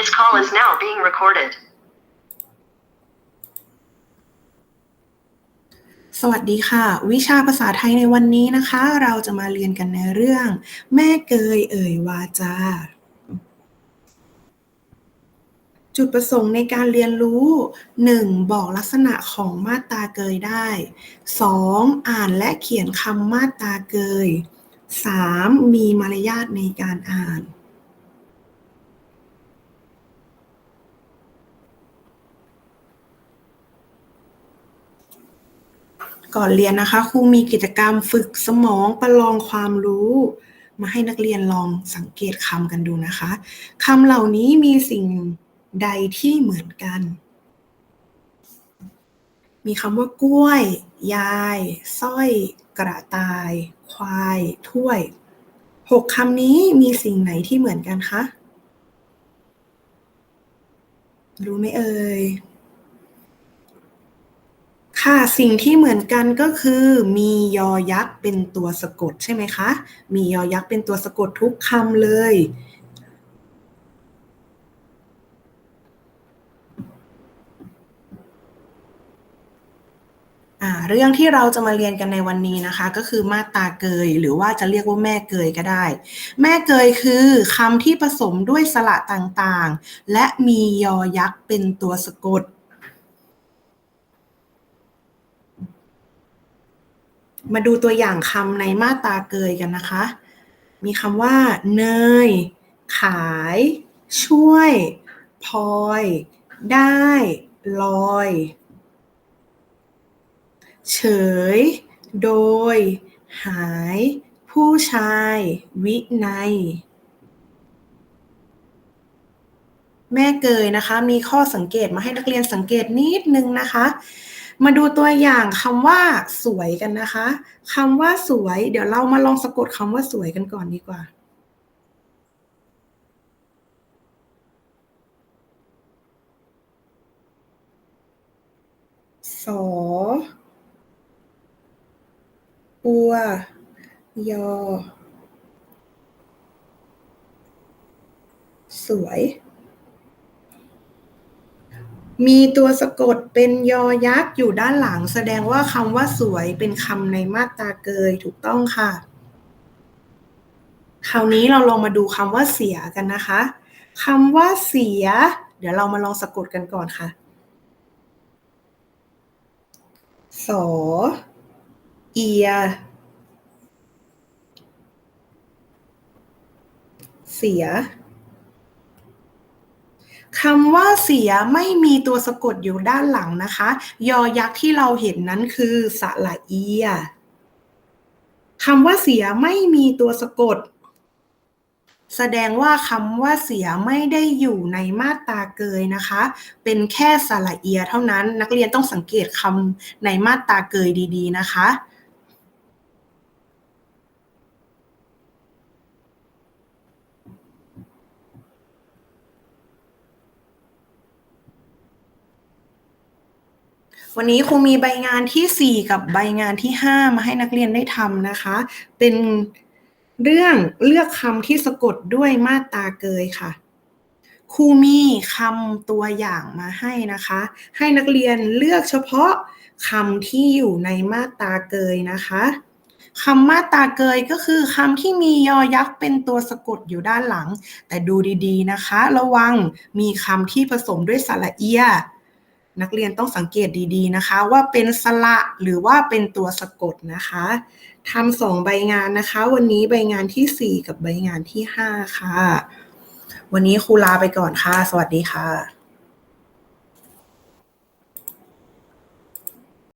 This call is now being recorded. สวัสดีค่ะ วิชาภาษาไทยในวันนี้นะคะ เราจะมาเรียนกันในเรื่อง แม่เกยเอ่ยวาจา จุดประสงค์ในการเรียนรู้ 1. บอกลักษณะของมาตราเกยได้ 2. อ่านและเขียนคำมาตราเกย 3. มีมารยาทในการอ่าน ก่อนเรียนนะคะครูมีกิจกรรมฝึกสมองประลองความรู้ มาให้นักเรียนลองสังเกตคำกันดูนะคะคำเหล่านี้มีสิ่งใดที่เหมือนกัน มีคำว่ากล้วย ยายสร้อย กระต่าย ควาย ถ้วยหกคำนี้มีสิ่งไหนที่เหมือนกันคะ รู้ไหมเอ่ย ค่ะสิ่งที่เหมือนกันก็คือมียอยักษ์เป็นตัวสะกดใช่ไหมคะ มียอยักษ์เป็นตัวสะกดทุกคำเลยอ่าเรื่องที่เราจะมาเรียนกันในวันนี้นะคะ ก็คือมาตาเกย หรือว่าจะเรียกว่าแม่เกยก็ได้ แม่เกยคือคำที่ผสมด้วยสระต่างๆ และมียอยักษ์เป็นตัวสะกด มาดูตัวอย่างคำในมาตราเกยกันนะคะ มีคำว่า เนย ขาย ช่วยพลอย ได้ ลอย เฉย โดย หาย ผู้ชาย วินัย แม่เกยนะคะ มีข้อสังเกตมาให้นักเรียนสังเกตนิดนึงนะคะ มาดูตัวอย่างคำว่าสวยกันนะคะคำว่าสวย เดี๋ยวเรามาลองสะกดคำว่าสวยกันก่อนดีกว่า สอปัวยอ สวย มีตัวสะกดเป็นยอยักษ์อยู่ด้านหลัง แสดงว่าคำว่าสวยเป็นคำในมาตราเกยถูกต้องค่ะ คราวนี้เราลองมาดูคำว่าเสียกันนะคะคำว่าเสีย เดี๋ยวเรามาลองสะกดกันก่อนค่ะสอเอีย เสีย คำว่าเสียไม่มีตัวสะกดอยู่ด้านหลังนะคะ ยอยักษ์ที่เราเห็นนั้นคือสระเอียคำว่าเสียไม่มีตัวสะกด แสดงว่าคำว่าเสียไม่ได้อยู่ในมาตราเกยนะคะ เป็นแค่สระเอียเท่านั้น นักเรียนต้องสังเกตคำในมาตราเกยดี ๆ นะคะ วันนี้ครูมีใบงานที่ 4 กับใบงานที่ 5 มาให้นักเรียนได้ทำนะคะ เป็นเรื่องเลือกคำที่สะกดด้วยมาตราเกยค่ะครูมีคำตัวอย่างมาให้นะคะ ให้นักเรียนเลือกเฉพาะคำที่อยู่ในมาตราเกยนะคะคำมาตาเกยก็คือคำที่มียอยักษ์เป็นตัวสะกดอยู่ด้านหลัง แต่ดูดีๆนะคะ ระวังมีคำที่ผสมด้วยสระเอีย นักเรียนต้องสังเกตดีๆนะคะ ว่าเป็นสระหรือว่าเป็นตัวสะกดนะคะทำสองใบงานนะคะ วันนี้ใบงานที่ 4 กับใบงานที่ 5 ค่ะ วันนี้ครูลาไปก่อนค่ะ สวัสดีค่ะ